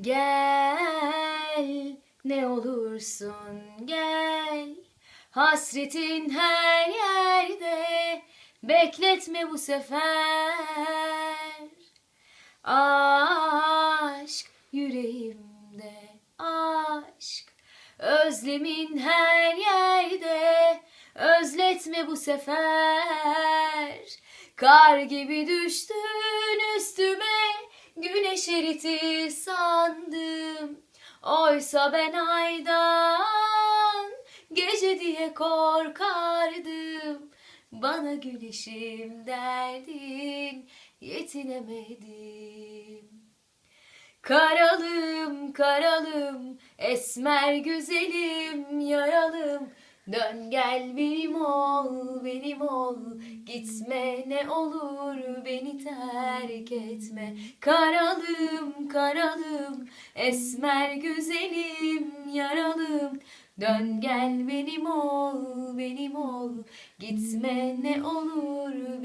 Gel ne olursun gel. Hasretin her yerde Bekletme bu sefer. Aşk yüreğimde aşk. Özlemin her yerde Özletme bu sefer. Kar gibi düştün üstüme Güneş eriti sandım. Oysa ben aydan Gece diye korkardım. Bana güneşim derdin Yetinemedim Karalım karalım esmer güzelim yaralım. Dön gel benim ol benim ol. Gitme ne olur beni terk etme. Karalım karalım. Esmer güzelim yaralım. Dön gel benim ol benim ol. Gitme ne olur